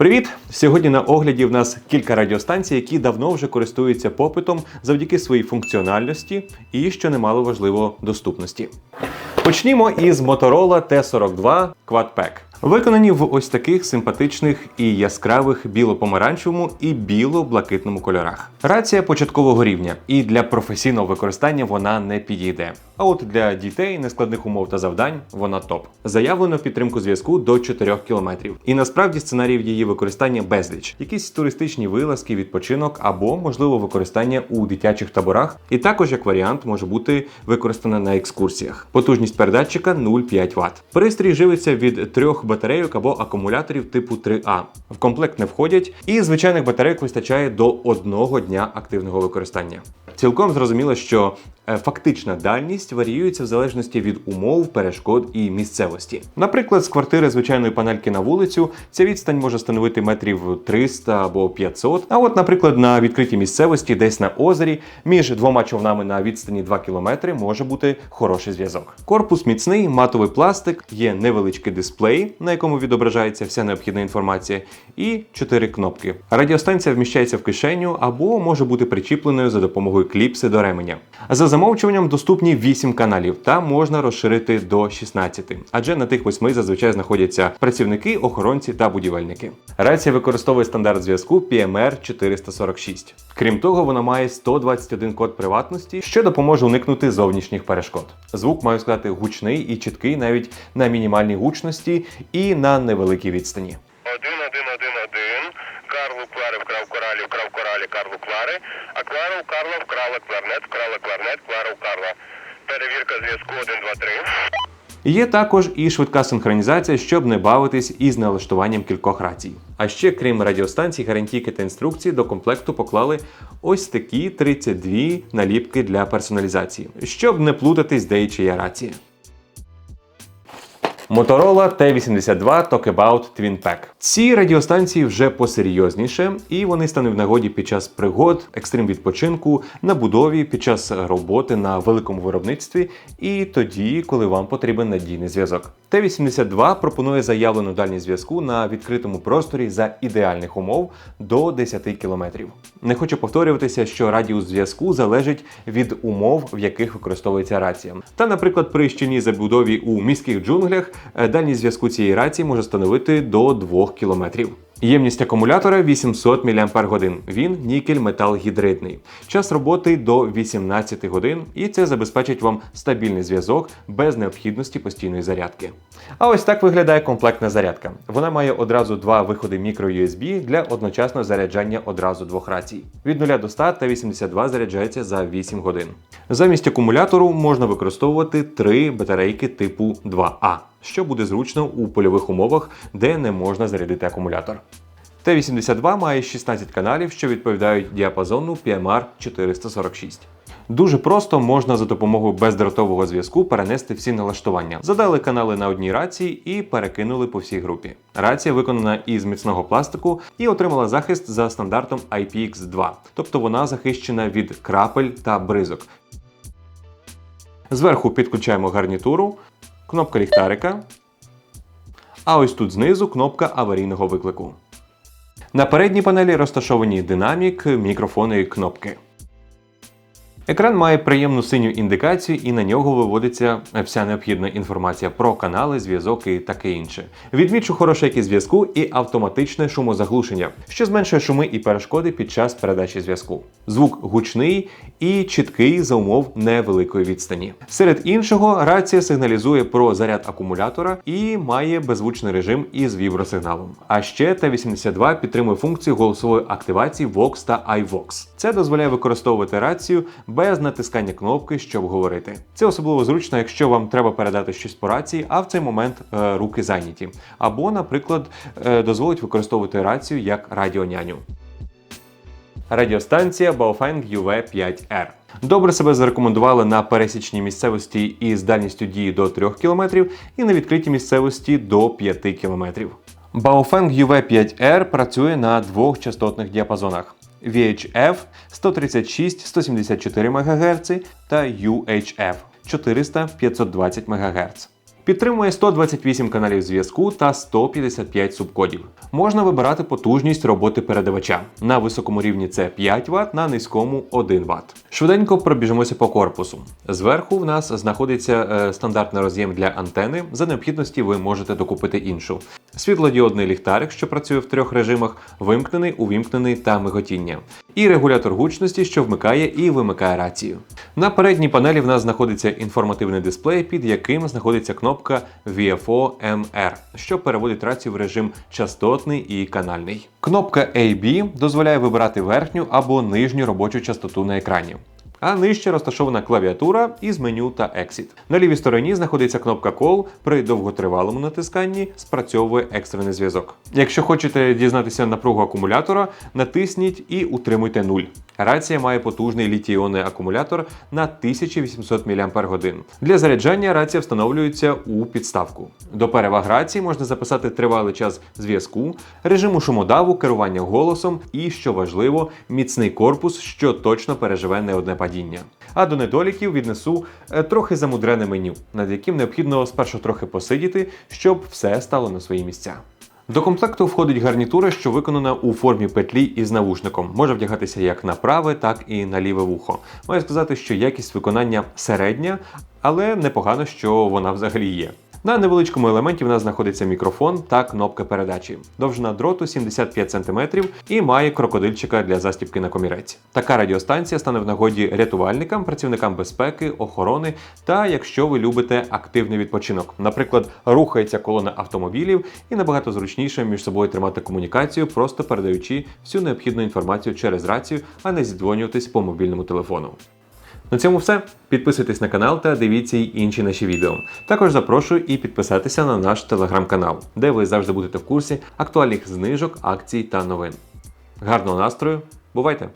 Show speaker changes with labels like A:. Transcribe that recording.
A: Привіт! Сьогодні на огляді в нас кілька радіостанцій, які давно вже користуються попитом завдяки своїй функціональності і, що немало важливо, доступності. Почнімо із Motorola T42 Quad Pack. Виконані в ось таких симпатичних і яскравих біло-помаранчевому і біло-блакитному кольорах. Рація початкового рівня, і для професійного використання вона не підійде. А от для дітей нескладних умов та завдань вона топ. Заявлено підтримку зв'язку до 4 км. І насправді сценаріїв її використання безліч, якісь туристичні вилазки, відпочинок або можливо використання у дитячих таборах. І також як варіант може бути використана на екскурсіях. Потужність передатчика 0,5 Вт. Пристрій живиться від трьох батарейок або акумуляторів типу 3А. В комплект не входять, і звичайних батарейок вистачає до одного дня активного використання. Цілком зрозуміло, що е, фактична дальність варіюється в залежності від умов, перешкод і місцевості. Наприклад, з квартири звичайної панельки на вулицю ця відстань може становити метрів 300 або 500. А от, наприклад, на відкритій місцевості, десь на озері, між двома човнами на відстані 2 км може бути хороший зв'язок. Корпус міцний, матовий пластик, є невеличкий дисплей, на якому відображається вся необхідна інформація, і 4 кнопки. Радіостанція вміщається в кишеню або може бути причіпленою за допомогою кліпси до ременя. За замовчуванням доступні 8 каналів та можна розширити до 16, адже на тих 8 зазвичай знаходяться працівники, охоронці та будівельники. Рація використовує стандарт зв'язку PMR 446. Крім того, вона має 121 код приватності, що допоможе уникнути зовнішніх перешкод. Звук маю сказати гучний і чіткий навіть на мінімальній гучності і на невеликій відстані.
B: Один, один, один, один. Карлу Клари вкрав коралі, вкрав коралі, Карлу Клари. А Клара Карла вкрала кларнет, вкрала кларнет, Клара Карла. Перевірка зв'язку 1, 2, 3.
A: Є також і швидка синхронізація, щоб не бавитись із налаштуванням кількох рацій. А ще, крім радіостанцій, гарантійки та інструкції до комплекту поклали ось такі 32 наліпки для персоналізації, щоб не плутатись, де і чия рація. Motorola T82 Talkabout Twin Pack. Ці радіостанції вже посерйозніше, і вони стануть в нагоді під час пригод, екстрим відпочинку, на будові, під час роботи на великому виробництві і тоді, коли вам потрібен надійний зв'язок. Т-82 пропонує заявлену дальність зв'язку на відкритому просторі за ідеальних умов до 10 км. Не хочу повторюватися, що радіус зв'язку залежить від умов, в яких використовується рація. Та, наприклад, при щільній забудові у міських джунглях дальність зв'язку цієї рації може становити до 2 км. Ємність акумулятора 800 мАч. Він нікель метал гідридний. Час роботи до 18 годин, і це забезпечить вам стабільний зв'язок без необхідності постійної зарядки. А ось так виглядає комплектна зарядка. Вона має одразу два виходи microUSB для одночасного заряджання одразу двох рацій. Від 0 до 100 та 82 заряджається за 8 годин. Замість акумулятору можна використовувати три батарейки типу 2А що буде зручно у польових умовах, де не можна зарядити акумулятор. Т-82 має 16 каналів, що відповідають діапазону PMR 446. Дуже просто можна за допомогою бездротового зв'язку перенести всі налаштування. Задали канали на одній рації і перекинули по всій групі. Рація виконана із міцного пластику і отримала захист за стандартом IPX2, тобто вона захищена від крапель та бризок. Зверху підключаємо гарнітуру, кнопка ліхтарика. А ось тут знизу кнопка аварійного виклику. На передній панелі розташовані динамік, мікрофони і кнопки. Екран має приємну синю індикацію, і на нього виводиться вся необхідна інформація про канали, зв'язок і таке інше. Відмічу хорошу якість зв'язку і автоматичне шумозаглушення, що зменшує шуми і перешкоди під час передачі зв'язку. Звук гучний і чіткий за умов невеликої відстані. Серед іншого, рація сигналізує про заряд акумулятора і має беззвучний режим із вібросигналом. А ще Т-82 підтримує функцію голосової активації Vox та iVox. Це дозволяє використовувати рацію без натискання кнопки, щоб говорити. Це особливо зручно, якщо вам треба передати щось по рації, а в цей момент е, руки зайняті. Або, наприклад, е, дозволить використовувати рацію як радіоняню. Радіостанція Baofeng UV5R. Добре себе зарекомендували на пересічній місцевості із дальністю дії до 3 км і на відкритій місцевості до 5 км. Baofeng UV5R працює на двох частотних діапазонах. VHF 136-174 МГц та UHF 400-520 МГц. Підтримує 128 каналів зв'язку та 155 субкодів. Можна вибирати потужність роботи передавача. На високому рівні це 5 Вт, на низькому 1 Вт. Швиденько пробіжимося по корпусу. Зверху в нас знаходиться е, стандартний роз'єм для антени. За необхідності ви можете докупити іншу. Світлодіодний ліхтарик, що працює в трьох режимах: вимкнений, увімкнений та миготіння. І регулятор гучності, що вмикає і вимикає рацію. На передній панелі в нас знаходиться інформативний дисплей, під яким знаходиться кнопка VFO MR, що переводить рацію в режим частотний і канальний. Кнопка AB дозволяє вибирати верхню або нижню робочу частоту на екрані. А нижче розташована клавіатура із меню та Exit. На лівій стороні знаходиться кнопка Call. При довготривалому натисканні спрацьовує екстрений зв'язок. Якщо хочете дізнатися напругу акумулятора, натисніть і утримуйте 0. Рація має потужний літій-іонний акумулятор на 1800 мАч. Для заряджання рація встановлюється у підставку. До переваг рації можна записати тривалий час зв'язку, режиму шумодаву, керування голосом і, що важливо, міцний корпус, що точно переживе не одне падіння. А до недоліків віднесу е, трохи замудрене меню, над яким необхідно спершу трохи посидіти, щоб все стало на свої місця. До комплекту входить гарнітура, що виконана у формі петлі із навушником. Може вдягатися як на праве, так і на ліве вухо. Маю сказати, що якість виконання середня, але непогано, що вона взагалі є. На невеличкому елементі в нас знаходиться мікрофон та кнопка передачі. Довжина дроту 75 см і має крокодильчика для застібки на комірець. Така радіостанція стане в нагоді рятувальникам, працівникам безпеки, охорони та якщо ви любите активний відпочинок. Наприклад, рухається колона автомобілів і набагато зручніше між собою тримати комунікацію, просто передаючи всю необхідну інформацію через рацію, а не зідзвонюватись по мобільному телефону. На цьому все. Підписуйтесь на канал та дивіться й інші наші відео. Також запрошую і підписатися на наш телеграм-канал, де ви завжди будете в курсі актуальних знижок, акцій та новин. Гарного настрою! Бувайте!